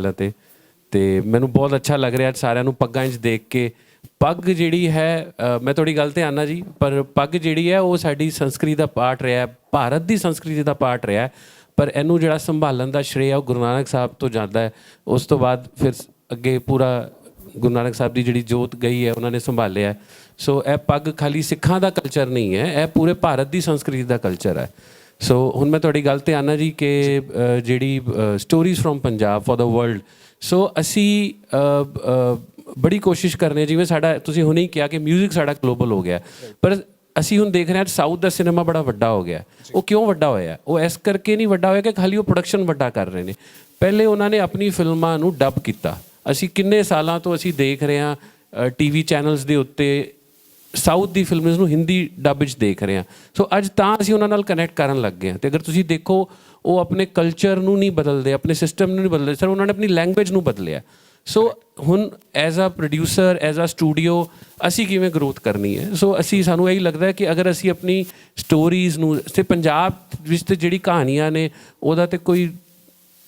ਪਹਿਲਾਂ ਤੇ ਤੇ ਮੈਨੂੰ ਬਹੁਤ ਅੱਛਾ ਲੱਗ ਰਿਹਾ ਸਾਰਿਆਂ ਨੂੰ ਪੱਗਾਂ 'ਚ ਦੇਖ ਕੇ। ਪੱਗ ਜਿਹੜੀ ਹੈ ਮੈਂ ਤੁਹਾਡੀ ਗੱਲ ਤੇ ਆਨਾ ਜੀ ਪਰ ਪੱਗ ਜਿਹੜੀ ਹੈ ਉਹ ਸਾਡੀ ਸੰਸਕ੍ਰਿਤੀ ਦਾ ਪਾਰਟ ਰਿਹਾ ਹੈ, ਭਾਰਤ ਦੀ ਸੰਸਕ੍ਰਿਤੀ ਦਾ ਪਾਰਟ ਰਿਹਾ ਹੈ। ਪਰ ਇਹਨੂੰ ਜਿਹੜਾ ਸੰਭਾਲਣ ਦਾ ਸ਼੍ਰੇਅ ਹੈ ਉਹ ਗੁਰੂ ਨਾਨਕ ਸਾਹਿਬ ਤੋਂ ਜਾਂਦਾ ਹੈ। ਉਸ ਤੋਂ ਬਾਅਦ ਫਿਰ ਅੱਗੇ ਪੂਰਾ ਗੁਰੂ ਨਾਨਕ ਸਾਹਿਬ ਦੀ ਜਿਹੜੀ ਜੋਤ ਗਈ ਹੈ ਉਹਨਾਂ ਨੇ ਸੰਭਾਲਿਆ ਸੋ ਇਹ ਪੱਗ ਖਾਲੀ ਸਿੱਖਾਂ ਦਾ ਕਲਚਰ ਨਹੀਂ ਹੈ ਇਹ ਪੂਰੇ ਭਾਰਤ ਦੀ ਸੰਸਕ੍ਰਿਤੀ ਦਾ ਕਲਚਰ ਹੈ। ਸੋ ਹੁਣ ਮੈਂ ਤੁਹਾਡੀ ਗੱਲ ਤੇ ਆਣਾ ਜੀ ਕਿ ਜਿਹੜੀ stories from Punjab for the world so ਅਸੀਂ ਬੜੀ ਕੋਸ਼ਿਸ਼ ਕਰਨੇ ਜਿਵੇਂ ਸਾਡਾ ਤੁਸੀਂ ਹੁਣੇ ਹੀ ਕਿਹਾ ਕਿ 뮤직 ਸਾਡਾ ਗਲੋਬਲ ਹੋ ਗਿਆ। ਪਰ ਅਸੀਂ ਹੁਣ ਦੇਖ ਰਹੇ ਹਾਂ ਸਾਊਥ ਦਾ ਸਿਨੇਮਾ ਬੜਾ ਵੱਡਾ ਹੋ ਗਿਆ। ਉਹ ਕਿਉਂ ਵੱਡਾ ਹੋਇਆ? ਉਹ ਇਸ ਕਰਕੇ ਨਹੀਂ ਵੱਡਾ ਹੋਇਆ ਕਿ ਖਾਲੀ ਉਹ ਪ੍ਰੋਡਕਸ਼ਨ ਵੱਡਾ ਕਰ ਰਹੇ ਨੇ। ਪਹਿਲੇ ਉਹਨਾਂ ਨੇ ਆਪਣੀ ਫਿਲਮਾਂ ਨੂੰ ਡੱਬ ਕੀਤਾ। ਅਸੀਂ ਕਿੰਨੇ ਸਾਲਾਂ ਤੋਂ ਅਸੀਂ ਦੇਖ ਰਹੇ ਹਾਂ ਟੀਵੀ ਚੈਨਲਸ ਦੇ ਉੱਤੇ ਸਾਊਥ ਦੀ ਫਿਲਮਸ ਨੂੰ ਹਿੰਦੀ ਡਬ ਵਿੱਚ ਦੇਖ ਰਹੇ ਹਾਂ। ਸੋ ਅੱਜ ਤਾਂ ਅਸੀਂ ਉਹਨਾਂ ਨਾਲ ਕਨੈਕਟ ਕਰਨ ਲੱਗ ਗਏ ਹਾਂ। ਤੇ ਅਗਰ ਤੁਸੀਂ ਦੇਖੋ, ਉਹ ਆਪਣੇ ਕਲਚਰ ਨੂੰ ਨਹੀਂ ਬਦਲਦੇ, ਆਪਣੇ ਸਿਸਟਮ ਨੂੰ ਨਹੀਂ ਬਦਲਦੇ ਸਰ ਉਹਨਾਂ ਨੇ ਆਪਣੀ ਲੈਂਗੁਏਜ ਨੂੰ ਬਦਲਿਆ ਸੋ ਹੁਣ as a producer as a studio ਅਸੀਂ ਕਿਵੇਂ ਗਰੋਥ ਕਰਨੀ ਹੈ? ਸੋ ਅਸੀਂ, ਸਾਨੂੰ ਇਹੀ ਲੱਗਦਾ ਹੈ ਕਿ ਅਗਰ ਅਸੀਂ ਆਪਣੀ ਸਟੋਰੀਜ਼ ਨੂੰ, ਤੇ ਪੰਜਾਬ ਵਿੱਚ ਤੇ ਜਿਹੜੀ ਕਹਾਣੀਆਂ ਨੇ, ਉਹਦਾ ਤੇ ਕੋਈ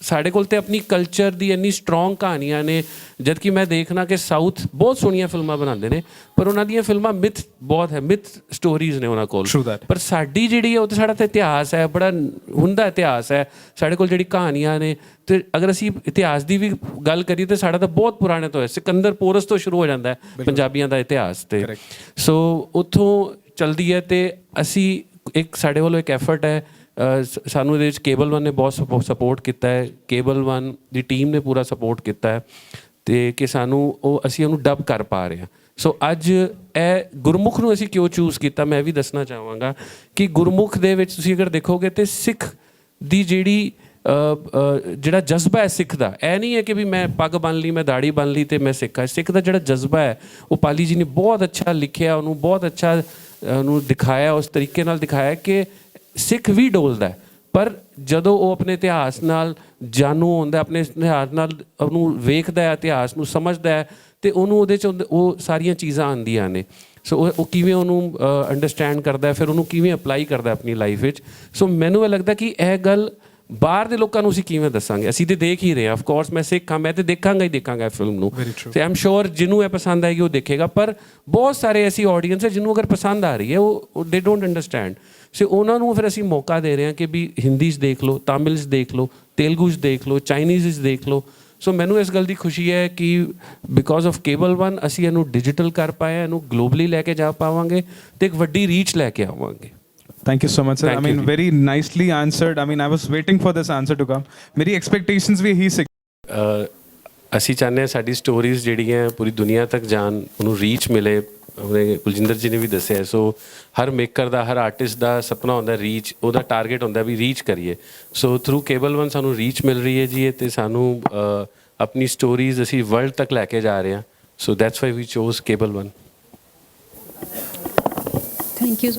ਸਾਡੇ ਕੋਲ ਤੇ ਆਪਣੀ ਕਲਚਰ ਦੀ ਇੰਨੀ ਸਟਰੋਂਗ ਕਹਾਣੀਆਂ ਨੇ ਜਦ ਕਿ ਮੈਂ ਦੇਖਣਾ ਕਿ ਸਾਊਥ ਬਹੁਤ ਸੋਹਣੀਆਂ ਫਿਲਮਾਂ ਬਣਾਉਂਦੇ ਨੇ ਪਰ ਉਹਨਾਂ ਦੀਆਂ ਫਿਲਮਾਂ ਮਿਥ ਬਹੁਤ ਹੈ ਮਿਥ ਸਟੋਰੀਜ਼ ਨੇ ਉਹਨਾਂ ਕੋਲ. ਪਰ ਸਾਡੀ ਜਿਹੜੀ ਹੈ ਉਹ ਤੇ ਸਾਡਾ ਤੇ ਇਤਿਹਾਸ ਹੈ ਬੜਾ ਹੁੰਦਾ ਇਤਿਹਾਸ ਹੈ ਸਾਡੇ ਕੋਲ ਜਿਹੜੀ ਕਹਾਣੀਆਂ ਨੇ ਤੇ ਅਗਰ ਅਸੀਂ ਇਤਿਹਾਸ ਦੀ ਵੀ ਗੱਲ ਕਰੀਏ ਤੇ ਸਾਡਾ ਤਾਂ ਬਹੁਤ ਪੁਰਾਣੇ ਤੋਂ ਹੈ ਸਿਕੰਦਰ ਪੋਰਸ ਤੋਂ ਸ਼ੁਰੂ ਹੋ ਜਾਂਦਾ ਹੈ ਪੰਜਾਬੀਆਂ ਦਾ ਇਤਿਹਾਸ ਤੇ। ਸੋ ਉੱਥੋਂ ਚਲਦੀ ਹੈ ਤੇ ਅਸੀਂ ਇੱਕ ਸਾਡੇ ਵੱਲੋਂ ਇੱਕ ਐਫਰਟ ਹੈ ਸਾਨੂੰ ਇਹਦੇ ਵਿੱਚ ਕੇਬਲ ਵਨ ਨੇ ਬਹੁਤ ਸਪੋਰਟ ਕੀਤਾ ਹੈ। ਕੇਬਲ ਵਨ ਦੀ ਟੀਮ ਨੇ ਪੂਰਾ ਸਪੋਰਟ ਕੀਤਾ ਹੈ ਤੇ ਕਿ ਸਾਨੂੰ ਉਹ, ਅਸੀਂ ਉਹਨੂੰ ਡਬ ਕਰ ਪਾ ਰਹੇ ਹਾਂ। ਸੋ ਅੱਜ ਇਹ ਗੁਰਮੁਖ ਨੂੰ ਅਸੀਂ ਕਿਉਂ ਚੂਜ਼ ਕੀਤਾ, ਮੈਂ ਇਹ ਵੀ ਦੱਸਣਾ ਚਾਹਾਂਗਾ ਕਿ ਗੁਰਮੁਖ ਦੇ ਵਿੱਚ ਤੁਸੀਂ ਅਗਰ ਦੇਖੋਗੇ ਤੇ ਸਿੱਖ ਦੀ ਜਿਹੜੀ ਜਿਹੜਾ ਜਜ਼ਬਾ ਹੈ ਸਿੱਖ ਦਾ, ਇਹ ਨਹੀਂ ਹੈ ਕਿ ਵੀ ਮੈਂ ਪੱਗ ਬੰਨ ਲਈ, ਮੈਂ ਦਾੜੀ ਬੰਨ ਲਈ ਤੇ ਮੈਂ ਸਿੱਖ ਹਾਂ। ਸਿੱਖ ਦਾ ਜਿਹੜਾ ਜਜ਼ਬਾ ਹੈ, ਉਹ ਪਾਲੀ ਜੀ ਨੇ ਬਹੁਤ ਅੱਛਾ ਲਿਖਿਆ, ਉਹਨੂੰ ਬਹੁਤ ਅੱਛਾ ਉਹਨੂੰ ਦਿਖਾਇਆ, ਉਸ ਤਰੀਕੇ ਨਾਲ ਦਿਖਾਇਆ ਕਿ ਸਿੱਖ ਵੀ ਡੋਲਦਾ ਪਰ ਜਦੋਂ ਉਹ ਆਪਣੇ ਇਤਿਹਾਸ ਨਾਲ ਜਾਣੂ ਹੁੰਦਾ ਆਪਣੇ ਇਤਿਹਾਸ ਨਾਲ ਉਹਨੂੰ ਵੇਖਦਾ ਹੈ, ਇਤਿਹਾਸ ਨੂੰ ਸਮਝਦਾ ਹੈ, ਤੇ ਉਹਨੂੰ ਉਹਦੇ ਚ ਉਹ ਸਾਰੀਆਂ ਚੀਜ਼ਾਂ ਆਉਂਦੀਆਂ ਨੇ। ਸੋ ਉਹ ਕਿਵੇਂ ਉਹਨੂੰ ਅੰਡਰਸਟੈਂਡ ਕਰਦਾ ਹੈ, ਫਿਰ ਉਹਨੂੰ ਕਿਵੇਂ ਅਪਲਾਈ ਕਰਦਾ ਆਪਣੀ ਲਾਈਫ ਵਿੱਚ। ਸੋ ਮੈਨੂੰ ਇਹ ਲੱਗਦਾ ਕਿ ਇਹ ਗੱਲ ਬਾਹਰ ਦੇ ਲੋਕਾਂ ਨੂੰ ਅਸੀਂ ਕਿਵੇਂ ਦੱਸਾਂਗੇ? ਅਸੀਂ ਤੇ ਦੇਖ ਹੀ ਰਹੇ ਹਾਂ ਆਫ ਕੋਰਸ ਮੈਂ ਸਿੱਖ ਹਾਂ ਮੈਂ ਤੇ ਦੇਖਾਂਗਾ ਹੀ ਦੇਖਾਂਗਾ ਇਹ ਫਿਲਮ ਨੂੰ. ਤੇ ਆਮ ਸ਼ੋਰ ਜਿਹਨੂੰ ਇਹ ਪਸੰਦ ਆਏਗੀ ਉਹ ਦੇਖੇਗਾ ਪਰ ਬਹੁਤ ਸਾਰੇ ਐਸੀ ਆਡੀਅנס ਹੈ ਜਿਹਨੂੰ ਅਗਰ ਪਸੰਦ ਆ ਰਹੀ ਹੈ ਉਹ ਦੇ ਡੋਨਟ ਅੰਡਰਸਟੈਂਡ ਸੋ ਉਹਨਾਂ ਨੂੰ ਫਿਰ ਅਸੀਂ ਮੌਕਾ ਦੇ ਰਹੇ ਹਾਂ ਕਿ ਵੀ ਹਿੰਦੀ 'ਚ ਦੇਖ ਲਓ ਤਾਮਿਲ 'ਚ ਦੇਖ ਲਓ ਤੇਲਗੂ 'ਚ ਦੇਖ ਲਓ ਚਾਈਨੀਜ਼ 'ਚ ਦੇਖ ਲਓ। ਸੋ ਮੈਨੂੰ ਇਸ ਗੱਲ ਦੀ ਖੁਸ਼ੀ ਹੈ ਕਿ ਬਿਕੋਜ਼ ਆਫ ਕੇਬਲ 1 ਅਸੀਂ ਇਹਨੂੰ ਡਿਜੀਟਲ ਕਰ ਪਾਏ ਇਹਨੂੰ ਗਲੋਬਲੀ ਲੈ ਕੇ ਜਾ ਪਾਵਾਂਗੇ ਤੇ ਇੱਕ ਵੱਡੀ ਰੀਚ ਲੈ ਕੇ ਆਵਾਂਗੇ। Thank you so much, sir. Thank I mean, you. very nicely answered. I mean, I was waiting for this answer to come. ਮੇਰੀ expectations ਵੀ ਇਹੀ ਸੀ ਅ, ਅਸੀਂ ਚਾਹੁੰਦੇ ਹਾਂ ਸਾਡੀ ਸਟੋਰੀਜ਼ ਜਿਹੜੀਆਂ ਪੂਰੀ ਦੁਨੀਆ ਤੱਕ ਜਾਣ ਉਹਨੂੰ ਰੀਚ ਮਿਲੇ ਉਹਨੇ ਕੁਲਜਿੰਦਰ ਜੀ ਨੇ ਵੀ ਦੱਸਿਆ ਸੋ ਹਰ ਮੇਕਰ ਦਾ ਹਰ ਆਰਟਿਸਟ ਦਾ ਸੁਪਨਾ ਹੁੰਦਾ ਰੀਚ ਉਹਦਾ ਟਾਰਗੇਟ ਹੁੰਦਾ ਵੀ ਰੀਚ ਕਰੀਏ ਸੋ ਥਰੂ ਕੇਬਲ 1 ਸਾਨੂੰ ਰੀਚ ਮਿਲ ਰਹੀ ਹੈ ਜੀ ਇਹ ਤੇ ਸਾਨੂੰ ਅ, ਆਪਣੀ ਸਟੋਰੀਜ਼ ਅਸੀਂ ਵਰਲਡ ਤੱਕ ਲੈ ਕੇ ਜਾ ਰਹੇ ਹਾਂ so that's why we chose cable 1 thank you